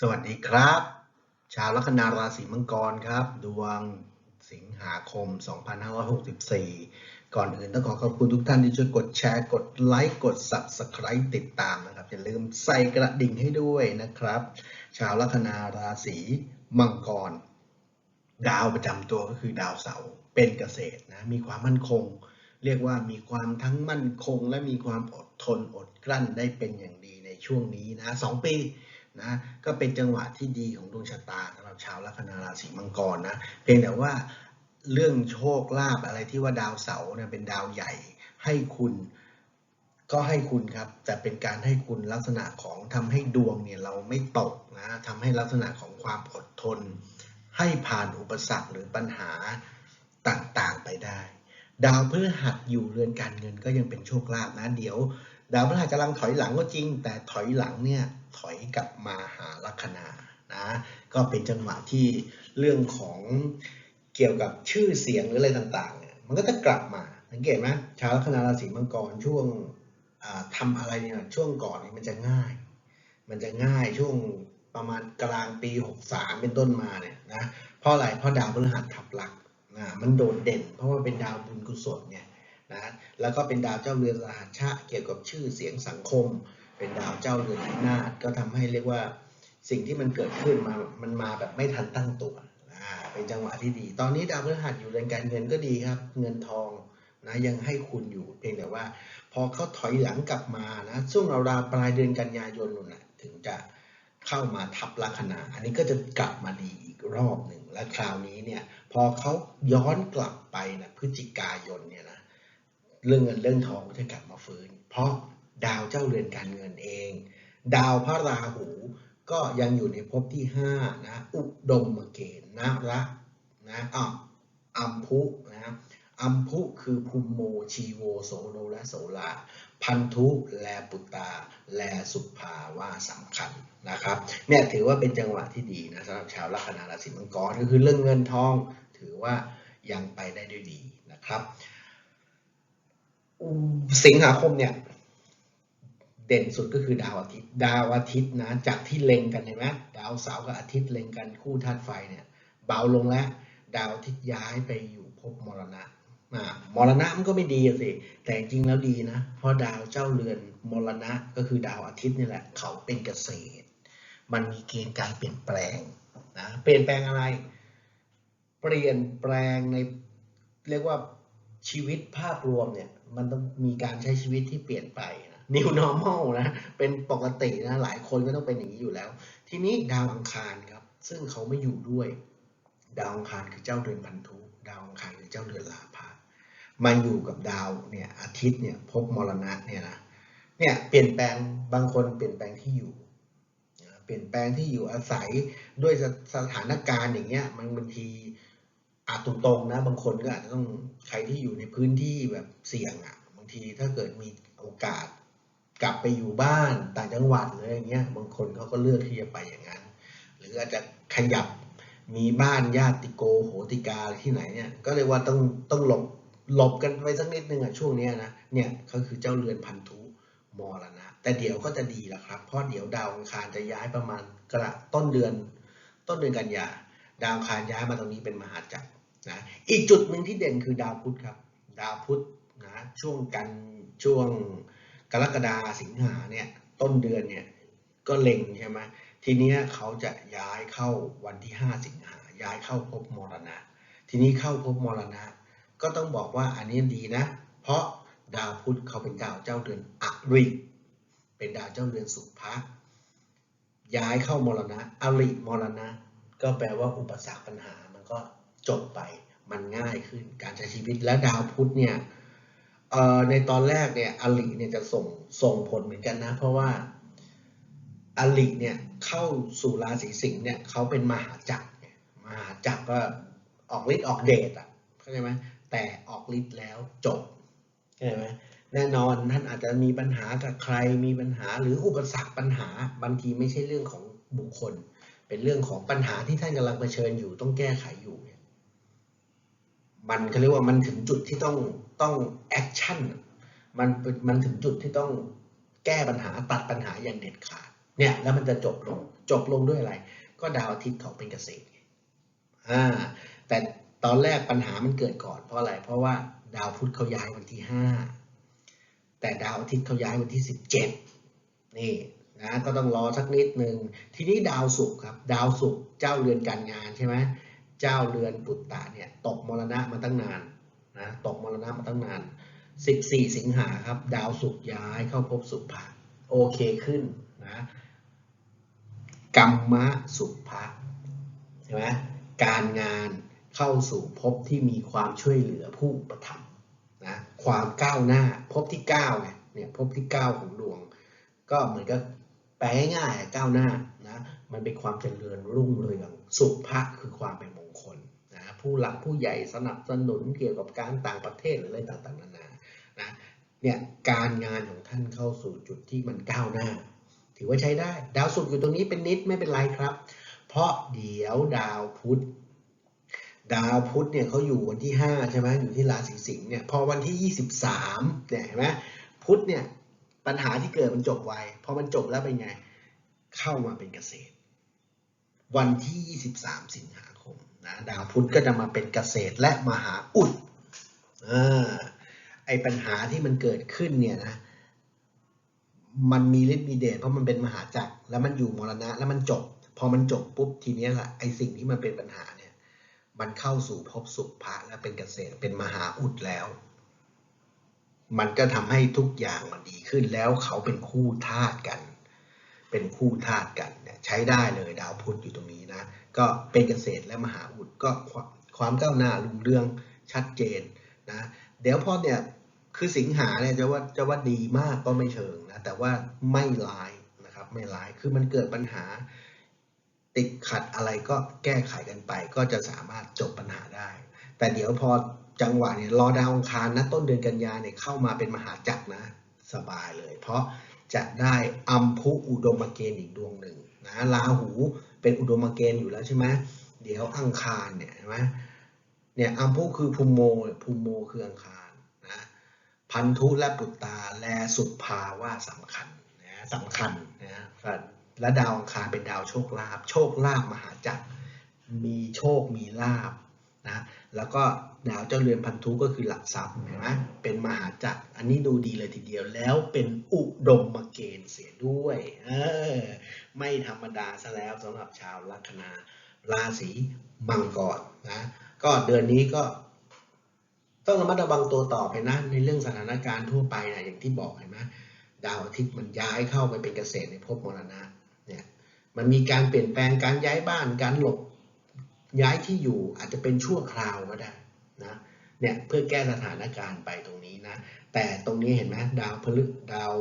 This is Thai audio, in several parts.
สวัสดีครับ ชาวลัคนาราศีมังกรครับ ดวงสิงหาคม 2564 ก่อนอื่นต้องขอขอบคุณทุกท่านที่ช่วยกดแชร์ กดไลค์ กด Subscribe ติดตามนะครับ อย่าลืมใส่กระดิ่งให้ด้วยนะครับ ชาวลัคนาราศีมังกร ดาวประจำตัวก็คือดาวเสาร์เป็นเกษตรนะ มีความมั่นคง เรียกว่ามีความทั้งมั่นคง และมีความอดทนอดกลั้นได้เป็นอย่างดีในช่วงนี้นะสองปี นะก็เป็นจังหวะที่ดีของดวงชะตาสำหรับชาวลัคนาราศีมังกรนะเพียงแต่ว่าเรื่องโชคลาภอะไรที่ว่าดาวเสาร์เนี่ยเป็นดาวใหญ่ให้คุณก็ให้คุณครับแต่เป็นการให้คุณลักษณะของทำให้ดวงเนี่ยเราไม่ตกนะทำให้ลักษณะของความอดทน ให้ผ่านอุปสรรคหรือปัญหาต่างๆไปได้ ดาวพฤหัสอยู่เรือนการเงินก็ยังเป็นโชคลาภนะเดี๋ยว ดาวพฤหัสกำลังถอยหลังก็จริง แต่ถอยหลังเนี่ย ถอยกลับมาหาลัคนานะก็เป็นจังหวะที่เรื่องของเกี่ยวกับชื่อเสียงหรืออะไรต่างๆ มันก็จะกลับมาสังเกตไหมชาวลัคนาราศีมังกรช่วงอ่าทำอะไรเนี่ยช่วงก่อนนี่มันจะง่าย มันจะง่ายช่วงประมาณกลางปี 63 เป็นต้นมาเนี่ยนะเพราะอะไรเพราะดาวพฤหัสทับหลักนะมันโดดเด่น เพราะว่าเป็นดาวบุญกุศลเนี่ยนะแล้วก็เป็นดาวเจ้าเรือนสหัชชะเกี่ยวกับชื่อเสียงสังคม เป็นดาวเจ้าเรือนที่นาถก็ทำให้เรียกว่าสิ่งที่มันเกิดขึ้นมา มันมาแบบไม่ทันตั้งตัวอ่าเป็นจังหวะที่ดี ตอนนี้ดาวพฤหัสอยู่เรือนการเงินก็ดีครับ เงินทองนะยังให้คุณอยู่เพียงแต่ว่า พอเขาถอยหลังกลับมานะช่วงราวปลายเดือนกันยายนนู่นนะถึงจะเข้ามาทับลัคนาอันนี้ก็จะกลับมาดีอีกรอบหนึ่งและคราวนี้เนี่ยพอเขาย้อนกลับไปนะพฤศจิกายนเนี่ยนะเรื่องเงินเรื่องทองก็จะกลับมาฟื้น เพราะ ดาวเจ้าเรือนการเงินเอง ดาวพระราหูก็ยังอยู่ในภพที่5นะอุดมเกณฑ์นะระนะอะอัมพุนะอัมพุคือภูมิโมชีโวโสโนและโสลาพันธุแลปุตตา แลสุภาว่าสำคัญนะครับเนี่ยถือว่าเป็นจังหวะที่ดีนะสำหรับชาวลัคนาราศีมังกรก็คือเรื่องเงินทอง ถือว่ายังไปได้ด้วยดีนะครับ สิงหาคมเนี่ย เด่นสุดก็คือดาวอาทิตย์ ดาวอาทิตย์นะจากที่เล็งกันเห็นไหมดาวเสาร์กับอาทิตย์เล็งกันคู่ธาตุไฟเนี่ยเบาลงแล้ว ดาวอาทิตย์ย้ายไปอยู่ภพมรณะอ่ามรณะมันก็ไม่ดีสิแต่จริงแล้วดีนะเพราะดาวเจ้าเรือนมรณะก็คือดาวอาทิตย์นี่แหละ เขาเป็นเกษตร มันมีเกณฑ์การเปลี่ยนแปลงนะเปลี่ยนแปลงอะไร เปลี่ยนแปลงในเรียกว่าชีวิตภาพรวมเนี่ยมันต้องมีการใช้ชีวิตที่เปลี่ยนไปนะ new normal นะเป็นปกตินะหลายคนก็ต้องเป็นอย่างนี้อยู่แล้ว ทีนี้ดาวอังคารครับ ซึ่งเขาไม่อยู่ด้วย ดาวอังคารคือเจ้าเดือนพันธุดาวอังคารคือเจ้าเดือนลาภะมาอยู่กับดาวเนี่ยอาทิตย์เนี่ยภพมรณะเนี่ยนะเนี่ยเปลี่ยนแปลงบางคนเปลี่ยนแปลงที่อยู่ เปลี่ยนแปลงที่อยู่อาศัยด้วยสถานการณ์อย่างเงี้ยมันบางทีอาจตรงๆนะบางคนก็อาจจะต้องใครที่อยู่ในพื้นที่แบบเสี่ยงอะบางทีถ้าเกิดมีโอกาส กลับไปอยู่บ้านต่างจังหวัดเลยอย่างเงี้ยบางคนเขาก็เลือกที่จะไปอย่างนั้น หรืออาจจะขยับมีบ้านญาติโกโหติกาที่ไหนเนี่ยก็เลยว่าต้องต้องหลบหลบกันไปสักนิดนึงอะช่วงนี้นะเนี่ยเขาคือเจ้าเรือนพันธุมรณะ แต่เดี๋ยวก็จะดีละครับ เพราะเดี๋ยวดาวอังคารจะย้ายประมาณกระต้นเดือน ต้นเดือนกันยาดาวอังคารย้ายมาตรงนี้เป็นมหาจักรนะอีกจุดหนึ่งที่เด่นคือดาวพุธครับ ดาวพุธนะช่วงกันช่วง กรกฎาสิงหาเนี่ยต้นเดือนเนี่ยก็เล็งใช่ไหมทีนี้เขาจะย้ายเข้าวันที่ 5 สิงหาย้ายเข้าภพมรณะ ทีนี้เข้าภพมรณะ ก็ต้องบอกว่าอันนี้ดีนะ เพราะดาวพุธเขาเป็นดาวเจ้าเดือนอริเป็นดาวเจ้าเดือนสุภะย้ายเข้ามรณะอริมรณะ ก็แปลว่าอุปสรรคปัญหามันก็จบไปมันง่ายขึ้นการใช้ชีวิตและดาวพุธเนี่ย ในตอนแรกเนี่ยอริเนี่ยจะส่งส่งผลเหมือนกันนะ เพราะว่าอริเนี่ยเข้าสู่ราศีสิงห์เนี่ยเขาเป็นมหาจักรเนี่ยมหาจักรก็ออกฤทธิ์ออกเดชอะเข้าใจไหมแต่ออกฤทธิ์แล้วจบเข้าใจไหมแน่นอนท่านอาจจะมีปัญหากับใครมีปัญหาหรืออุปสรรคปัญหาบางทีไม่ใช่เรื่องของบุคคล เป็นเรื่องของปัญหาที่ท่านกำลังเผชิญอยู่ต้องแก้ไขอยู่เมันเขาเรียกว่ามันถึงจุดที่ต้องต้องแอคชั่นมันมันถึงจุดที่ต้องแก้ปัญหาตัดปัญหาอย่างเด็ดขาดเนี่ยแล้วมันจะจบลงจบลงด้วยอะไร ก็ดาวอาทิตย์เขาเป็นเกษตรอ่าแต่ตอนแรกปัญหามันเกิดก่อนเพราะอะไร เพราะว่าดาวพุธเขาย้ายวันที่ห้าแต่ดาวอาทิตย์เขาย้ายวันที่สิบเจ็ดนี่นะก็ต้องรอสักนิดหนึ่งทีนี้ดาวศุกร์ครับ ดาวศุกร์เจ้าเรือนการงานใช่ไหม เจ้าเรือนปุตตะเนี่ยตกมรณะมาตั้งนานนะตกมรณะมาตั้งนาน 14 สิงหาครับ ดาวศุกร์ย้ายเข้าภพสุภะโอเคขึ้นนะกรรมะสุภะใช่ไหมการงานเข้าสู่ภพที่มีความช่วยเหลือผู้ประทับนะความก้าวหน้าภพที่9ไงเนี่ยภพที่ 9 ของดวง ก็เหมือนกับแปลง่ายๆก้าวหน้านะมันเป็นความเจริญรุ่งเรืองสุภะคือความเป็นมงคล ผู้หลักผู้ใหญ่สนับสนุนเกี่ยวกับการต่างประเทศอะไรต่างๆนานานะเนี่ยการงานของท่านเข้าสู่จุดที่มันก้าวหน้า ถือว่าใช้ได้ ดาวศุกร์อยู่ตรงนี้เป็นนิดไม่เป็นไรครับ เพราะเดี๋ยวดาวพุธดาวพุธเนี่ยเขาอยู่วันที่ 5 ใช่ไหมอยู่ที่ราศีสิงห์เนี่ยพอวันที่ 23เนี่ยเห็นไหมพุธเนี่ยปัญหาที่เกิดมันจบไวพอมันจบแล้วเป็นไง เข้ามาเป็นเกษตร วันที่ 23 สิงหา นะดาวพุธก็จะมาเป็นเกษตรและมหาอุดอไอปัญหาที่มันเกิดขึ้นเนี่ยนะมันมีฤทธิ์มีเดชเพราะมันเป็นมหาจักรแล้วมันอยู่มรณะแล้วมันจบ พอมันจบปุ๊บทีนี้แหละไอสิ่งที่มันเป็นปัญหาเนี่ยมันเข้าสู่ภพสุภะและเป็นเกษตรเป็นมหาอุดแล้ว มันก็ทำให้ทุกอย่างมันดีขึ้นแล้วเขาเป็นคู่ธาตุกัน เป็นคู่ธาตุกันเนี่ยใช้ได้เลยดาวพุธอยู่ตรงนี้นะ ก็เป็นเกษตรและมหาอุดก็ความก้าวหน้ารุ่งเรืองชัดเจนนะเดี๋ยวพอเนี่ยคือสิงหาเนี่ยจะว่าจะว่าดีมากก็ไม่เชิงนะแต่ว่าไม่ร้ายนะครับไม่ร้ายคือมันเกิดปัญหาติดขัดอะไรก็แก้ไขกันไป ก็จะสามารถจบปัญหาได้ แต่เดี๋ยวพอจังหวะเนี่ยรอดาวองคารนะต้นเดือนกันยาเนี่ยเข้ามาเป็นมหาจักรนะสบายเลย เพราะ จะได้อัมพุอุดมเกณฑ์อีกดวงหนึ่งนะราหูเป็นอุดมเกณฑ์อยู่แล้วใช่ไหมเดี๋ยวอังคารเนี่ยเห็นไหมเนี่ยอัมพุคือภูโมภูโมคืออังคารนะพันธุและปุตตาและสุภาว่าสำคัญนะสำคัญนะและดาวอังคารเป็นดาวโชคลาภโชคลาภมหาจักรมีโชคมีลาภนะแล้วก็ ดาวเจ้าเรือนพันธุก็คือหลักทรัพย์เห็นไหมเป็นมหาจักรอันนี้ดูดีเลยทีเดียวแล้วเป็นอุดมมเกณฑ์เสียด้วยเออไม่ธรรมดาซะแล้วสำหรับชาวลัคนาราศีมังกรนะก็เดือนนี้ก็ ต้องระมัดระวังตัวต่อไปนะในเรื่องสถานการณ์ทั่วไปนะอย่างที่บอกเห็นไหมดาวอาทิตย์มันย้ายเข้าไปเป็นเกษตรในภพมรณะเนี่ยมันมีการเปลี่ยนแปลงการย้ายบ้านการหลบย้ายที่อยู่อาจจะเป็นชั่วคราวก็ได้ นะเนี่ยเพื่อแก้สถานการณ์ไปตรงนี้นะ แต่ตรงนี้เห็นไหมดาวพฤดาว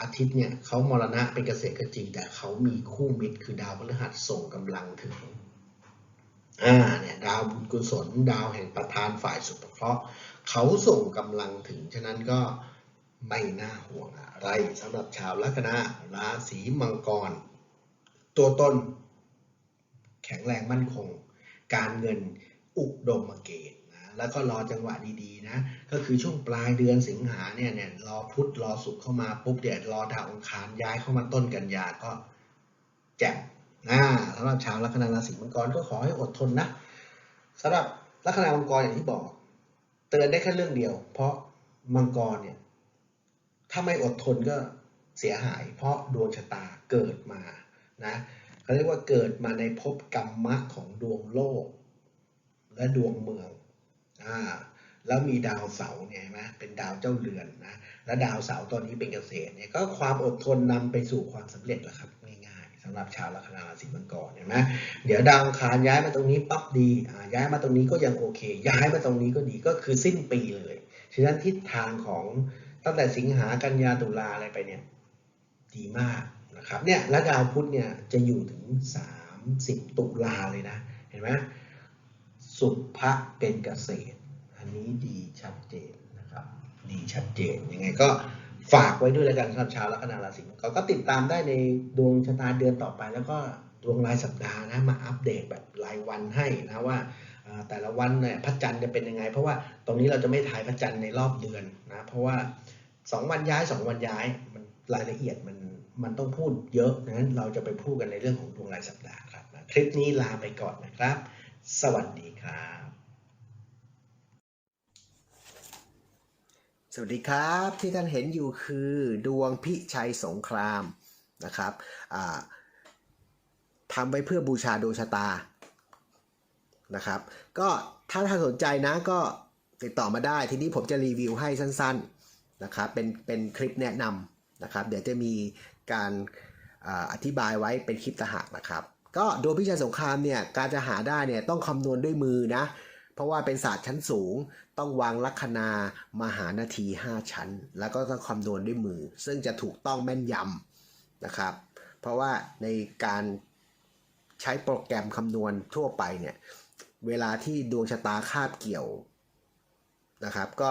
อาทิตย์เนี่ยเขามรณะเป็นเกษตรก็จริง แต่เขามีคู่มิตรคือดาวพฤหัสส่งกำลังถึงอ่าเนี่ยดาวบุญกุศล ดาวแห่งประธานฝ่ายสุภเคราะห์เขาส่งกำลังถึง ฉะนั้นก็ไม่น่าห่วงอะไรสำหรับชาวลัคนาราศีมังกร ตัวต้นแข็งแรงมั่นคง การเงินอุดมเกณฑ์ แล้วก็รอจังหวะดีๆนะก็คือช่วงปลายเดือนสิงหาเนี่ยเนี่ยรอพุธรอสุขเข้ามาปุ๊บเดี๋ยวรอดาวองคารย้ายเข้ามาต้นกันยาก็แจ่มนะสำหรับชาวลัคนาราศีมังกรก็ขอให้อดทนนะสำหรับลัคนามังกรอย่างที่บอก เตือนได้แค่เรื่องเดียว เพราะมังกรเนี่ยถ้าไม่อดทนก็เสียหาย เพราะดวงชะตาเกิดมานะเขาเรียกว่าเกิดมาในภพกรรมะของดวงโลก และดวงเมือง อ่าแล้วมีดาวเสาร์เนี่ยนไหมเป็นดาวเจ้าเรือนนะและดาวเสาร์ตอนนี้เป็นเกษตรเนี่ยก็ความอดทนนำไปสู่ความสำเร็จแหละครับง่ายๆสำหรับชาวลัคนาราศีมังกรเห็นไหมเดี๋ยวดาวคารย้ายมาตรงนี้ปั๊บดีย้ายมาตรงนี้ก็ยังโอเค ย้ายมาตรงนี้ก็ดีก็คือสิ้นปีเลยฉะนั้นทิศทางของตั้งแต่สิงหากันยาตุลาอะไรไปเนี่ยดีมากนะครับเนี่ยและดาวพุธเนี่ยจะอยู่ถึง 30 ตุลาเลยนะเห็นไหม สุภะเป็นเกษตร อันนี้ดีชัดเจนนะครับ ดีชัดเจนยังไงก็ฝากไว้ด้วยแล้วกันสำหรับชาวลัคนาราศีมังกรก็ติดตามได้ในดวงชะตาเดือนต่อไป แล้วก็ดวงรายสัปดาห์นะมาอัปเดตแบบรายวันให้นะว่าแต่ละวันเนี่ยพระจันทร์จะเป็นยังไง เพราะว่าตรงนี้เราจะไม่ถ่ายพระจันทร์ในรอบเดือนนะเพราะว่า 2 วันย้าย 2 วันย้ายมันรายละเอียดมันมันต้องพูดเยอะนะเราจะไปพูดกันในเรื่องของดวงรายสัปดาห์ครับคลิปนี้ลาไปก่อนนะครับ สวัสดีครับ สวัสดีครับที่ท่านเห็นอยู่คือดวงพิชัยสงครามนะครับทำไว้เพื่อบูชาดวงชะตานะครับ ก็ถ้าท่านสนใจนะก็ติดต่อมาได้ทีนี้ผมจะรีวิวให้สั้นๆนะครับเป็นเป็นคลิปแนะนำนะครับ เดี๋ยวจะมีการอาอธิบายไว้เป็นคลิปตางหากนะครับ ก็ดวงพิชัยสงครามเนี่ยการจะหาได้เนี่ยต้องคำนวณด้วยมือนะ เพราะว่าเป็นศาสตร์ชั้นสูง ต้องวางลัคนา มหานาที 5 ชั้น แล้วก็ต้องคำนวณด้วยมือ ซึ่งจะถูกต้องแม่นยำนะครับ เพราะว่าในการใช้โปรแกรมคำนวณทั่วไปเนี่ยเวลาที่ดวงชะตาคาบเกี่ยวนะครับ ก็